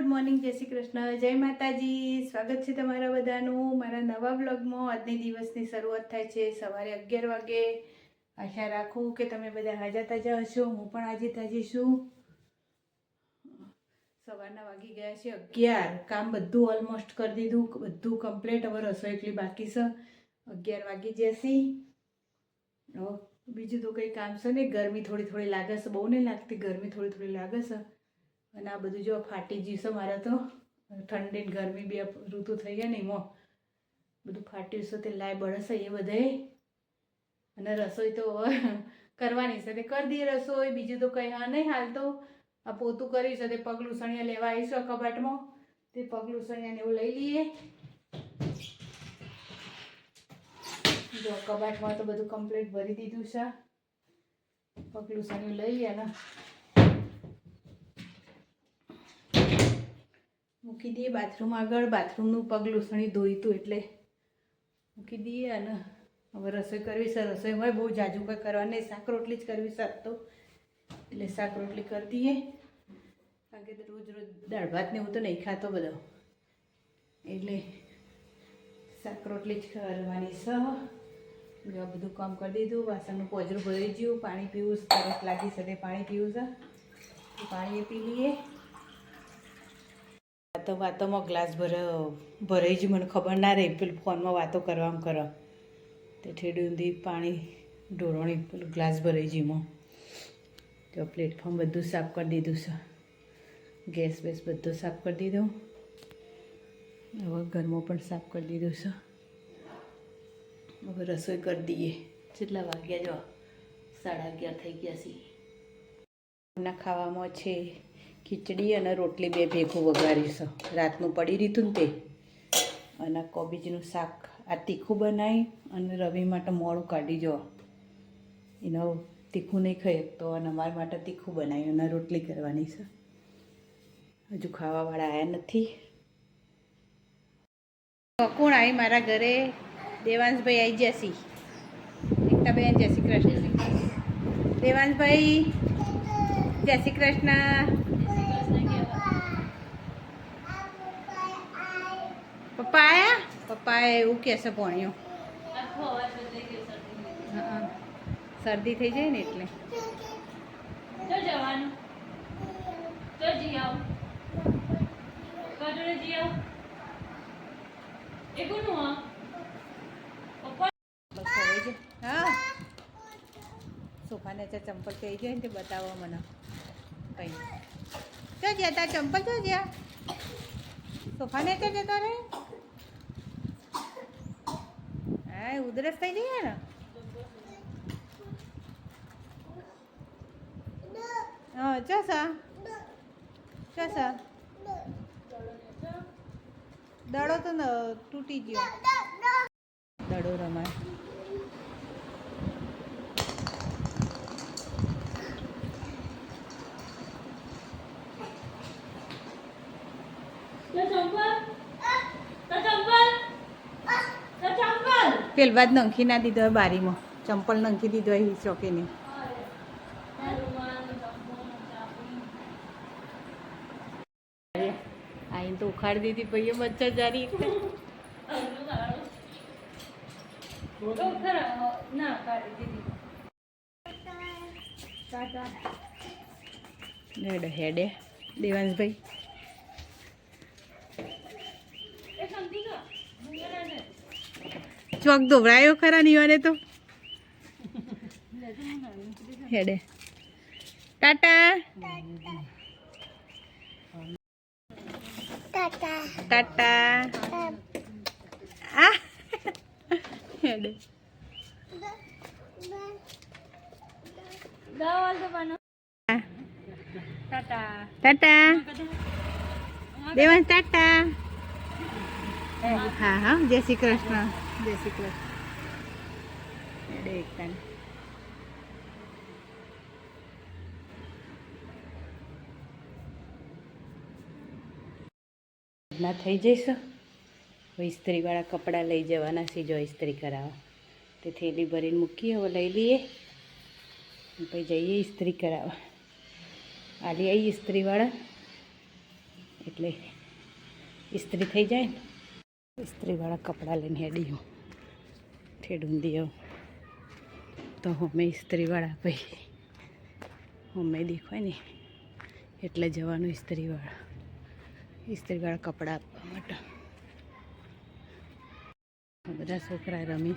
Good morning, જય શ્રી કૃષ્ણ. જય માતાજી. સ્વાગત છે તમારા બધાનું મારા નવા બ્લોગમાં આજની દિવસની શરૂઆત થાય છે સવારે અગિયાર વાગે. આશા રાખું કે તમે બધા હાજર તાજા હશો. હું પણ આજે તાજી છું. સવારના વાગી ગયા છે અગિયાર. કામ બધું ઓલમોસ્ટ કરી દીધું. બધું કમ્પ્લીટ હવે રસોઈ એટલી બાકી છે. અગિયાર વાગી જશે બીજું તો કંઈ કામ છે ને ગરમી થોડી થોડી લાગે છે. બહુ નહીં લાગતી. ગરમી થોડી થોડી લાગે છે. અને આ બધું જો ફાટી ગયું છે મારે તો. ઠંડી ગરમી બે ઋતુ થઈ ગયા ને એમાં. બધું ફાટ્યું છે તે લાય બળશે એ બધે અને રસોઈ તો કરવાની છે તે કરી દઈએ રસોઈ, બીજું તો કંઈ હા નહીં હાલ તો આ પોતું કર્યું છે તે પગલું સણિયા લેવા આવીશું કબાટમાં. તે પગલું સણિયાને એવું લઈ લઈએ. જો કબાટમાં તો બધું કમ્પ્લીટ ભરી દીધું છે. પગલું સણિયું લઈ અને મૂકી દઈએ બાથરૂમ આગળ બાથરૂમનું પગ લૂસણી ધોઈતું એટલે મૂકી દઈએ અને હવે રસોઈ કરવી સર રસોઈમાં બહુ જાજુ કંઈ કરવા નહીં. શાક રોટલી જ કરવી સર તો. એટલે શાક રોટલી કરી દઈએ. કારણ કે રોજ રોજ દાળ ભાત ને હું તો નહીં ખાતો બધો. એટલે શાક રોટલી જ કરવાની સહ બધું કામ કરી દીધું. વાસણનું પોજરું ભરી ગયું પાણી પીવું તરસ લાગી શકે પાણી પીવું છે. પાણી પી લઈએ. વાતો વાતોમાં ગ્લાસ ભર ભરાઈ જ મને ખબર ના રહી. પેલું ફોનમાં વાતો કરવામાં કરો. તે ઠેડી ઊંધી પાણી ઢોરણી પેલું ગ્લાસ ભરાઈ જીમાં તો પ્લેટફોર્મ બધું સાફ કરી દીધું છે. ગેસ બેસ બધું સાફ કરી દીધું. હવે ઘરમાં પણ સાફ કરી દીધું છે. હવે રસોઈ કરી દઈએ. કેટલા વાગ્યા જો? સાડા અગિયાર થઈ ગયા છે. ખાવામાં છે. ખીચડી અને રોટલી બે ભેગું વઘારીશું. રાતનું પડી રીતું ને તે. અને કોબીજનું શાક આ તીખું બનાવી અને રવિ માટે મોડું કાઢી જો એનો તીખું નહીં ખાઈ તો અને અમારા માટે તીખું બનાવ્યું અને રોટલી કરવાની છે. હજુ ખાવાવાળા આવ્યા નથી. કોણ આવી મારા ઘરે? દેવાંશભાઈ આવી જશી એકતાબેન, જય શ્રી કૃષ્ણ. દેવાંશભાઈ, જય શ્રી કૃષ્ણ. પપ્પા પપ્પાએ એવું કહેશે ભણ્યો. શરદી થઈ જાય ને એટલે. સોફાને ચંપલ થઈ જાય ને તે બતાવો મને. કઈ. ક્યાં ગયા ત્યાં ચંપલ ક્યાં ગયા? સોફાને ત્યાં જતો રે હા ઉધરસ થઈ જઈએ ને હા ચસા ચસા દડો તો તૂટી ગયો. દડો રમાય. તો ચંપલ તો ચંપલ તો ચંપલ પેલ બાદ નંખી ના દીધો હોય બારીમાં. ચંપલ નંખી દીધો હોય ચોકીને આઈ તો ઉખાડી દીધી ભાઈએ મચ્છર જારી તો ખરા ના કાઢી દીધી હેડે હેડે. દેવાંશભાઈ એ સમજી ગયો મુંગરા ને ચોક દોવરાયો ખરા નિવાને તો. હેડે. ટાટા. ટાટા. આ. હેડે. ટાટા. ટાટા. દેવાંશ ટાટા. હા હા જય શ્રી કૃષ્ણ. જય શ્રી કૃષ્ણ. એકતા ના થઈ જઈશું. હવે ઇસ્ત્રીવાળા કપડાં લઈ જવાના છે, જો ઇસ્ત્રી કરાવવા. તે થેલી ભરીને મૂકીએ, હવે લઈ લઈએ. પછી જઈએ ઇસ્ત્રી કરાવવા. આલી આવી ઇસ્ત્રીવાળા. એટલે ઇસ્ત્રી થઈ જાય ને. ઇસ્ત્રીવાળા કપડાં લઈને હેડી હું ઠેડુંદી આવું. તો અમે ઇસ્ત્રીવાળા ભાઈ. અમે દેખાય ને, એટલે જવાનું ઇસ્ત્રીવાળા. ઇસ્ત્રીવાળા કપડાં આપવા માટે. બધા છોકરા રમી.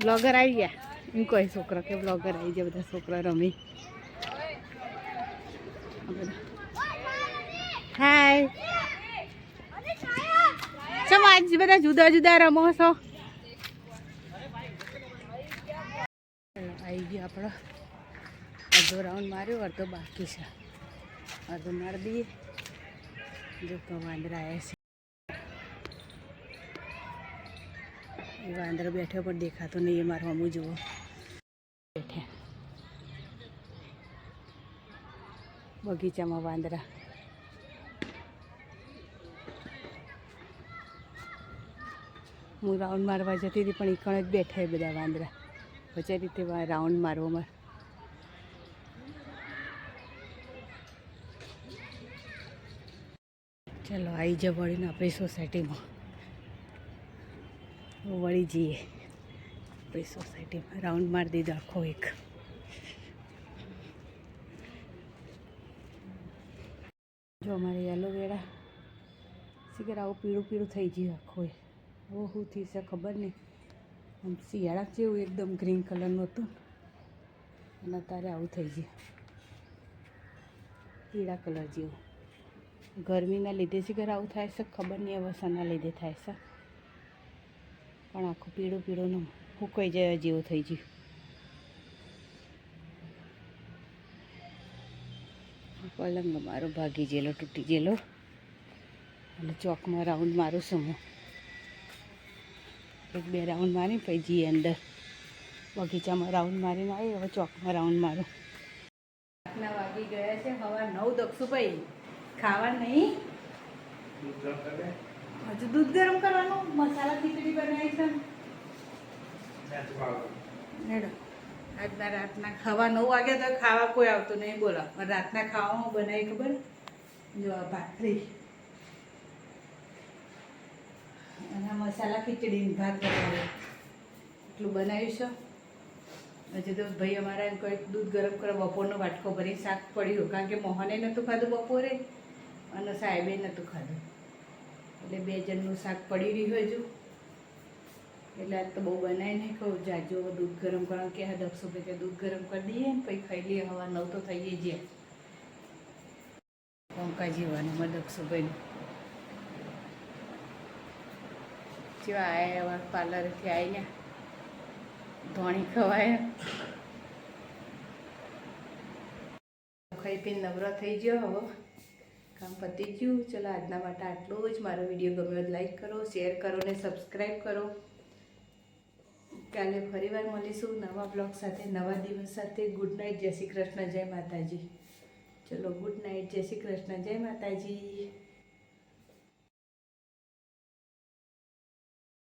બ્લોગર આવી ગયા. એમ કોઈ છોકરા કે બ્લોગર આવી ગયા, બધા છોકરા રમી. હાય. આજ બધા જુદા જુદા રમો છો. આવી ગયા આપણો. અડધો રાઉન્ડ માર્યો, અડધો બાકી છે. અડધો મારી દઈએ. જો તો વાંદરા આવ્યા છે. એ વાંદરો બેઠો પણ દેખાતો નહીં, એ મારું અમુ જુઓ. બેઠે. બગીચામાં વાંદરા. હું રાઉન્ડ મારવા જતી હતી, પણ એ કણ જ બેઠા બધા વાંદરા. રીતે વા- રાઉન્ડ મારવામાં. ચાલો આવી જ વળીને આપણી સોસાયટીમાં. વળી જઈએ. આપણી સોસાયટીમાં. રાઉન્ડ મારી દીધો આખો એક. જો અમારે એલોવેરા શીખર આવું પીળું પીળું થઈ ગયું આખો હવે શું થયું છે ખબર નહીં. આમ શિયાળા જેવું એકદમ ગ્રીન કલરનું હતું. અને અત્યારે આવું થઈ ગયું. પીળા કલર જેવું. ગરમીના લીધે શીખર આવું થાય છે, ખબર નહીં વસાના લીધે થાય છે. પણ આખું પીળું પીળું હુકાઈ જાય જેવું થઈ ગયું. પલંગ મારો ભાગી ગયેલો, તૂટી ગયેલો. અને ચોકમાં રાઉન્ડ મારું છું હું. એક બે રાઉન્ડ મારી પછી જઈએ અંદર. બગીચામાં રાઉન્ડ મારીને આવી હવે ચોકમાં રાઉન્ડ મારું. રાતના વાગી ગયા છે હવા નવ દક્ષુભાઈ ખાવા નહીં? હજુ દૂધ ગરમ કરવાનું? મસાલા ખીચડી બનાવી છે. હેડો આજના રાતના ખાવા નવ વાગ્યા તો ખાવા કોઈ આવતું નહીં બોલો. પણ રાતના ખાવામાં બનાવી ખબર? જો ભાખરી. અને મસાલા ખીચડી ને ભાત બનાવ્યો. એટલું બનાવ્યું છે. હજુ તો ભાઈ અમારા એમ કંઈક દૂધ ગરમ કરો બપોરનો વાટકો ભરી શાક પડ્યું કારણ કે મોહને નહોતું ખાધું બપોરે અને સાહેબે નહોતું ખાધું. એટલે બે જણનું શાક પડી રહ્યું હજુ. એટલે આજ તો બહુ બનાવી નહીં કહું જાજો દૂધ ગરમ કરો કે હા દક્ષો ભાઈ દૂધ ગરમ કરી દઈએ ને પછી ખાઈ લઈએ. હવા નવ તો થઈએ જ પંકા જીવાનું માં આયા એવા પાર્લરથી આવીને ધોણી ખવાય. ખાઈ પીને નવરો થઈ ગયો હવે. કામ પતી ગયું. ચલો આજના માટે આટલું જ. મારો વીડિયો ગમ્યો લાઈક કરો, શેર કરો ને સબસ્ક્રાઈબ કરો. કાલે ફરીવાર મળીશું નવા બ્લોગ સાથે, નવા દિવસ સાથે. ગુડ નાઇટ જય શ્રી કૃષ્ણ. જય માતાજી. ચલો ગુડ નાઇટ જય શ્રી કૃષ્ણ. જય માતાજી.